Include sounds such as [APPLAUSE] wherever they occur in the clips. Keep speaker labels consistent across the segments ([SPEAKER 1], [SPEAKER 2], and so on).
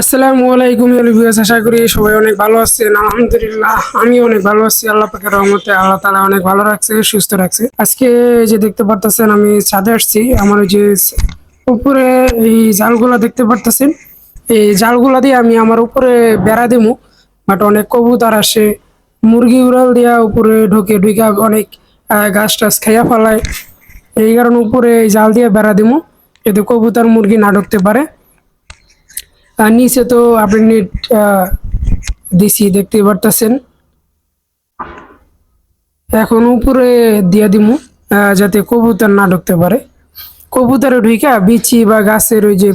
[SPEAKER 1] আসসালামু আলাইকুম ভিউয়ার্স, আশা করি সবাই অনেক ভালো আছেন। আলহামদুলিল্লাহ আমি অনেক ভালো আছি। আল্লাহ পাকের রহমতে আল্লাহ তাআলা অনেক ভালো রাখছে, সুস্থ রাখছে। আজকে যে দেখতে পারতেছেন, আমি ছাদে আসছি। আমার যে উপরে এই জালগুলা দেখতে পারতেছেন। এই জালগুলা দিয়ে আমি আমার উপরে বেড়া দেবো। বাট অনেক কবুতর আসে, মুরগি উড়াল দিয়া উপরে ঢোকে ঢুকে অনেক গাছ টাছ খাইয়া ফেলায়। এই কারণে উপরে জাল দিয়ে বেড়া দেবো, যাতে কবুতর মুরগি না ঢুকতে পারে। আর নিচে তো আপনি নেট দিছি, দেখতে পারতেছেন। এখন উপরে দিয়া দিমু যাতে কবুতর না ঢুকতে পারে। কবুতরে ঢুইকা বিচি বা গাছের ওই যে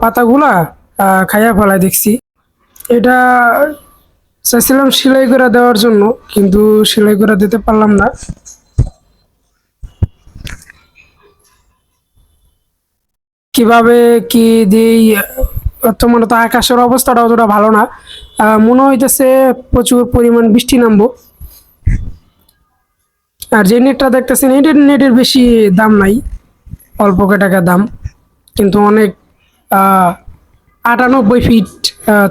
[SPEAKER 1] পাতাগুলা খাইয়া ফেলায় দেখছি। এটা চাইছিলাম সেলাই করে দেওয়ার জন্য, কিন্তু সেলাই করে দিতে পারলাম না। কীভাবে কি দিই বর্তমানে তো আকাশের অবস্থাটা অতটা ভালো না। মনে হইতেছে প্রচুর পরিমাণ বৃষ্টি নামবো। আর যে নেটটা দেখতেছেন এটার নেটের বেশি দাম নাই, অল্প টাকা দাম। কিন্তু অনেক আটানব্বই ফিট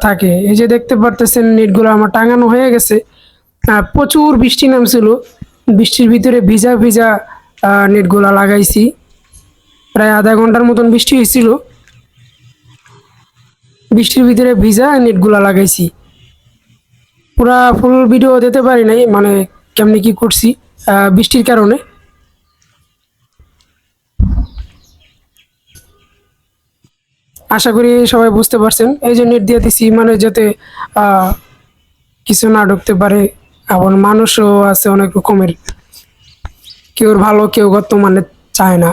[SPEAKER 1] থাকে। এই যে দেখতে পারতেছেন নেটগুলো আমার টাঙানো হয়ে গেছে। প্রচুর বৃষ্টি নামছিল। বৃষ্টির ভিতরে ভিজা ভিজা নেটগুলা লাগাইছি। প্রায় আধা ঘণ্টার মতন বৃষ্টি হয়েছিল বৃষ্টির ভিতরে ভিজা নেটগুলা লাগাইছি। পুরা ফুল ভিডিও দিতে পারি নাই মানে কেমনি কি করছি বৃষ্টির কারণে। আশা করি সবাই বুঝতে পারছেন, এই যে নেট দিয়ে দিছি মানে যাতে কিছু না ঢুকতে পারে আবার মানুষও আছে অনেক রকমের। কেউ ভালো, কেউ গত বর্তমানে চায় না।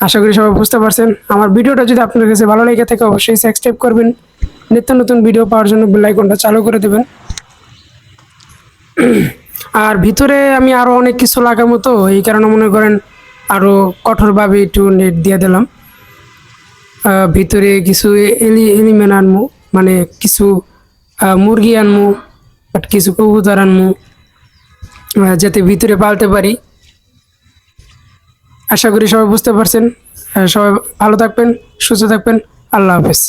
[SPEAKER 1] আশা করি সবাই বুঝতে পারছেন। আমার ভিডিওটা যদি আপনার কাছে ভালো লেগে থাকে, অবশ্যই সাবস্ক্রাইব করবেন। নিত্য নতুন ভিডিও পাওয়ার জন্য বেল আইকনটা চালু করে দেবেন। [CLEARS THROAT] আর ভিতরে আমি আরও অনেক কিছু লাগাবো তো, এই কারণে মনে করেন আরও কঠোরভাবে একটু নেট দিয়ে দিলাম। ভিতরে কিছু এলি এলিমেন্ট আনমু মানে কিছু মুরগি আনমু বাট কিছু কবুতর আনমু যাতে ভিতরে পালতে পারি। আশা করি সবাই বুঝতে পারছেন। সবাই ভালো থাকবেন সুস্থ থাকবেন। আল্লাহ হাফেজ।